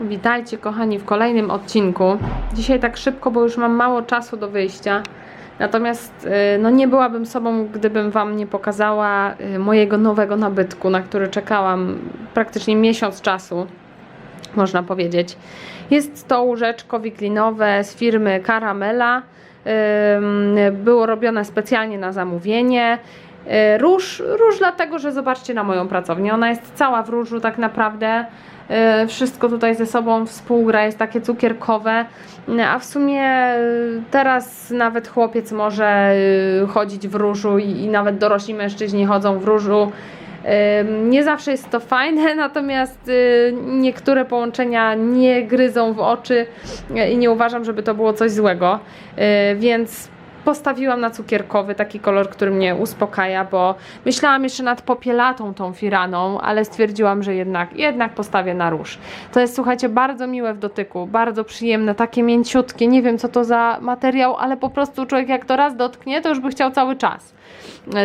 Witajcie kochani w kolejnym odcinku. Dzisiaj tak szybko, bo już mam mało czasu do wyjścia. Natomiast y, no nie byłabym sobą, gdybym Wam nie pokazała y, mojego nowego nabytku, na który czekałam praktycznie miesiąc czasu, można powiedzieć. Jest to łóżeczko wiklinowe z firmy Caramela. Było robione specjalnie na zamówienie. Y, Róż, róż dlatego, że zobaczcie na moją pracownię. Ona jest cała w różu tak naprawdę. Y, Wszystko tutaj ze sobą współgra, jest takie cukierkowe. Y, A w sumie teraz nawet chłopiec może chodzić w różu i, nawet dorośli mężczyźni chodzą w różu. Nie zawsze jest to fajne, natomiast niektóre połączenia nie gryzą w oczy i nie uważam, żeby to było coś złego. Więc postawiłam na cukierkowy, taki kolor, który mnie uspokaja, bo myślałam jeszcze nad popielatą tą firaną, ale stwierdziłam, że jednak, jednak postawię na róż. To jest, słuchajcie, bardzo miłe w dotyku, bardzo przyjemne, takie mięciutkie, nie wiem co to za materiał, ale po prostu człowiek jak to raz dotknie, to już by chciał cały czas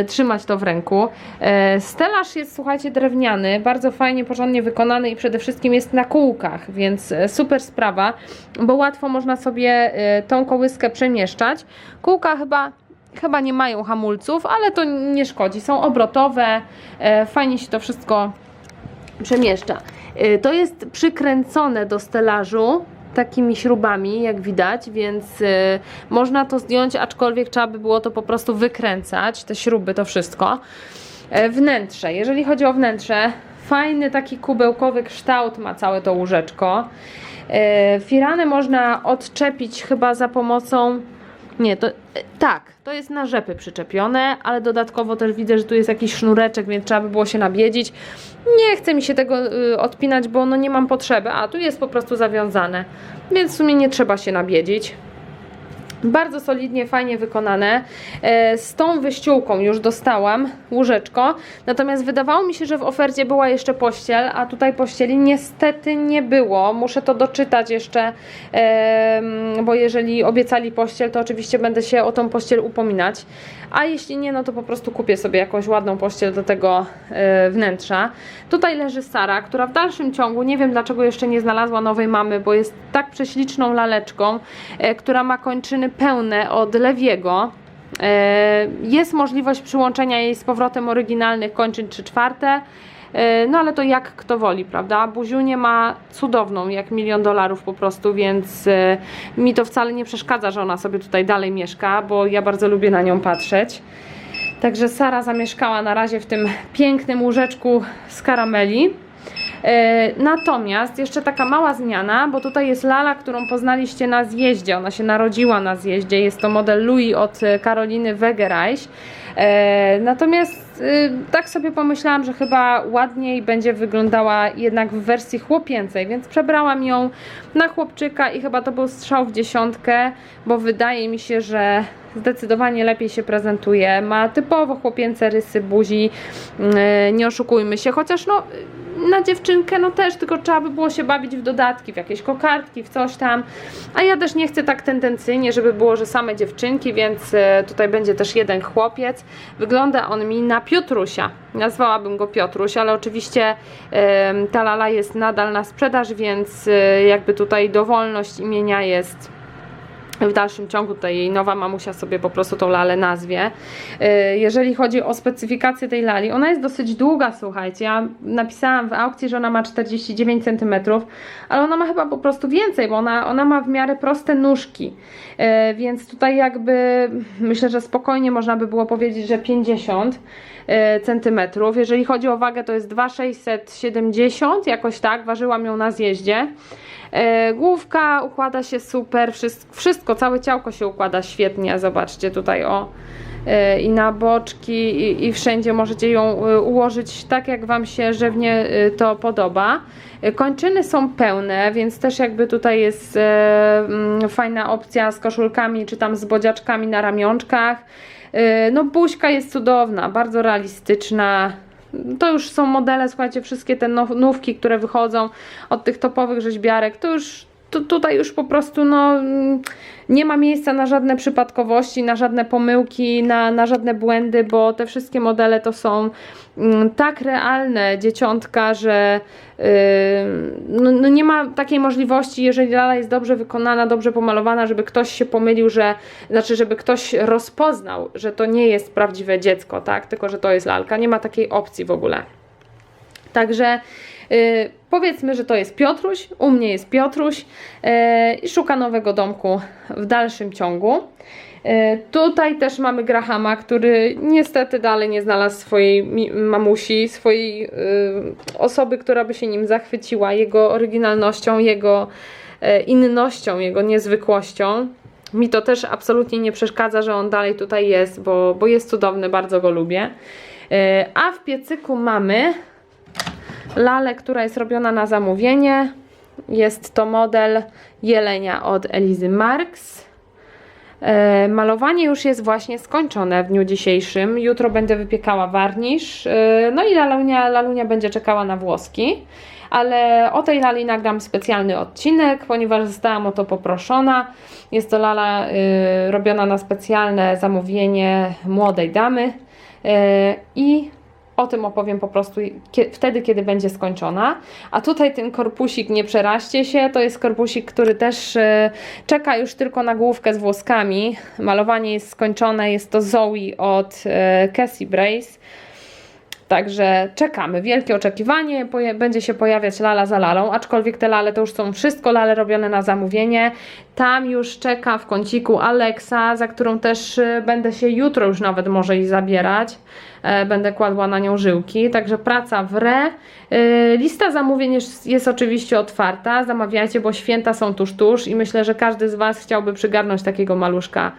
trzymać to w ręku. E, Stelaż jest, słuchajcie, drewniany, bardzo fajnie, porządnie wykonany i przede wszystkim jest na kółkach, więc e, super sprawa, bo łatwo można sobie e, tą kołyskę przemieszczać. Kółka chyba chyba nie mają hamulców, ale to nie szkodzi. Są obrotowe, e, fajnie się to wszystko przemieszcza. E, To jest przykręcone do stelażu takimi śrubami, jak widać, więc e, można to zdjąć, aczkolwiek trzeba by było to po prostu wykręcać, te śruby, to wszystko. E, Wnętrze, jeżeli chodzi o wnętrze, fajny taki kubełkowy kształt ma całe to łóżeczko. E, Firanę można odczepić chyba za pomocą nie, to e, tak, to jest na rzepy przyczepione, ale dodatkowo też widzę, że tu jest jakiś sznureczek, więc trzeba by było się nabiedzić. Nie chce mi się tego y, odpinać, bo no nie mam potrzeby. A tu jest po prostu zawiązane, więc w sumie nie trzeba się nabiedzić. Bardzo solidnie, fajnie wykonane. E, Z tą wyściółką już dostałam łóżeczko, natomiast wydawało mi się, że w ofercie była jeszcze pościel, a tutaj pościeli niestety nie było. Muszę to doczytać jeszcze, bo jeżeli obiecali pościel, to oczywiście będę się o tą pościel upominać. A jeśli nie, no to po prostu kupię sobie jakąś ładną pościel do tego e, wnętrza. Tutaj leży Sara, która w dalszym ciągu, nie wiem dlaczego jeszcze nie znalazła nowej mamy, bo jest tak prześliczną laleczką, e, która ma kończyny pełne od lewiego. E, Jest możliwość przyłączenia jej z powrotem oryginalnych kończyn 3 czwarte. E, No ale to jak kto woli, prawda? Buziunię ma cudowną, jak milion dolarów po prostu, więc e, mi to wcale nie przeszkadza, że ona sobie tutaj dalej mieszka, bo ja bardzo lubię na nią patrzeć. Także Sara zamieszkała na razie w tym pięknym łóżeczku z karameli. E, Natomiast jeszcze taka mała zmiana, bo tutaj jest Lala, którą poznaliście na zjeździe. Ona się narodziła na zjeździe. Jest to model Louis od e, Karoliny Wegereich. E, Natomiast y, tak sobie pomyślałam, że chyba ładniej będzie wyglądała jednak w wersji chłopięcej, więc przebrałam ją na chłopczyka i chyba to był strzał w dziesiątkę, bo wydaje mi się, że zdecydowanie lepiej się prezentuje. Ma typowo chłopięce rysy buzi, nie oszukujmy się, chociaż no na dziewczynkę no też, tylko trzeba by było się bawić w dodatki, w jakieś kokardki, w coś tam. A ja też nie chcę tak tendencyjnie, żeby było, że same dziewczynki, więc e, tutaj będzie też jeden chłopiec. Wygląda on mi na Piotrusia. Nazwałabym go Piotruś, ale oczywiście ta lala jest nadal na sprzedaż, więc e, jakby tutaj dowolność imienia jest w dalszym ciągu tutaj jej nowa mamusia sobie po prostu tą lalę nazwie. Yy, Jeżeli chodzi o specyfikację tej lali, ona jest dosyć długa, słuchajcie. Ja napisałam w aukcji, że ona ma 49 cm, ale ona ma chyba po prostu więcej, bo ona, ona ma w miarę proste nóżki. Yy, Więc tutaj jakby myślę, że spokojnie można by było powiedzieć, że 50 yy, centymetrów. Jeżeli chodzi o wagę, to jest 2,670, jakoś tak, ważyłam ją na zjeździe. E, Główka układa się super, wszystko, całe ciałko się układa świetnie. Zobaczcie tutaj o e, i na boczki i, i wszędzie możecie ją e, ułożyć tak jak Wam się żywnie to podoba. Kończyny są pełne, więc też jakby tutaj jest mm, fajna opcja z koszulkami czy tam z bodziaczkami na ramionczkach. No buźka jest cudowna, bardzo realistyczna. To już są modele, słuchajcie, wszystkie te now- nówki, które wychodzą od tych topowych rzeźbiarek, to już tu, tutaj już po prostu no, nie ma miejsca na żadne przypadkowości, na żadne pomyłki, na, na żadne błędy, bo te wszystkie modele to są mm, tak realne dzieciątka, że yy, no, no nie ma takiej możliwości, jeżeli lala jest dobrze wykonana, dobrze pomalowana, żeby ktoś się pomylił, że znaczy, żeby ktoś rozpoznał, że to nie jest prawdziwe dziecko, tak? Tylko że to jest lalka. Nie ma takiej opcji w ogóle. Także powiedzmy, że to jest Piotruś, u mnie jest Piotruś y, i szuka nowego domku w dalszym ciągu. Y, tutaj też mamy Grahama, który niestety dalej nie znalazł swojej mamusi, swojej y, osoby, która by się nim zachwyciła, jego oryginalnością, jego y, innością, jego niezwykłością. Mi to też absolutnie nie przeszkadza, że on dalej tutaj jest, bo, bo jest cudowny, bardzo go lubię. Y, A w piecyku mamy lalę, która jest robiona na zamówienie. Jest to model jelenia od Elizy Marks. E, Malowanie już jest właśnie skończone w dniu dzisiejszym. Jutro będę wypiekała warnisz. E, No i lalunia, lalunia będzie czekała na włoski. Ale o tej lali nagram specjalny odcinek, ponieważ zostałam o to poproszona. Jest to lala y, robiona na specjalne zamówienie młodej damy. I o tym opowiem po prostu kie- wtedy, kiedy będzie skończona. A tutaj ten korpusik, nie przeraźcie się, to jest korpusik, który też e, czeka już tylko na główkę z włoskami. Malowanie jest skończone, jest to Zoe od e, Cassie Brace. Także czekamy, wielkie oczekiwanie, będzie się pojawiać lala za lalą, aczkolwiek te lale to już są wszystko lale robione na zamówienie. Tam już czeka w kąciku Alexa, za którą też y, będę się jutro już nawet może i zabierać. E, Będę kładła na nią żyłki, także praca w re. Y, Lista zamówień jest, jest oczywiście otwarta, zamawiajcie, bo święta są tuż tuż i myślę, że każdy z Was chciałby przygarnąć takiego maluszka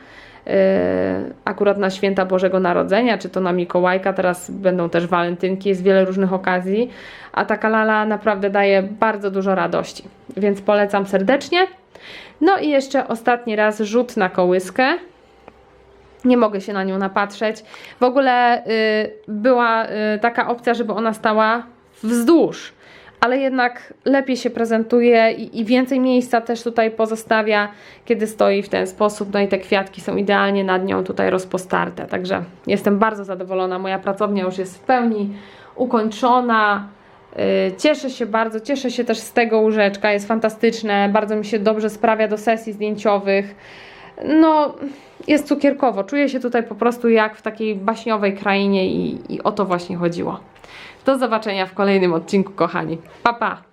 akurat na święta Bożego Narodzenia, czy to na Mikołajka, teraz będą też walentynki, jest wiele różnych okazji, a taka lala naprawdę daje bardzo dużo radości, więc polecam serdecznie. No i jeszcze ostatni raz rzut na kołyskę. Nie mogę się na nią napatrzeć. W ogóle y, była y, taka opcja, żeby ona stała wzdłuż, ale jednak lepiej się prezentuje i, i więcej miejsca też tutaj pozostawia, kiedy stoi w ten sposób. No i te kwiatki są idealnie nad nią tutaj rozpostarte. Także jestem bardzo zadowolona. Moja pracownia już jest w pełni ukończona. Y, Cieszę się bardzo, cieszę się też z tego łóżeczka, jest fantastyczne, bardzo mi się dobrze sprawia do sesji zdjęciowych. No, jest cukierkowo, czuję się tutaj po prostu jak w takiej baśniowej krainie i, i o to właśnie chodziło. Do zobaczenia w kolejnym odcinku, kochani. Pa, pa!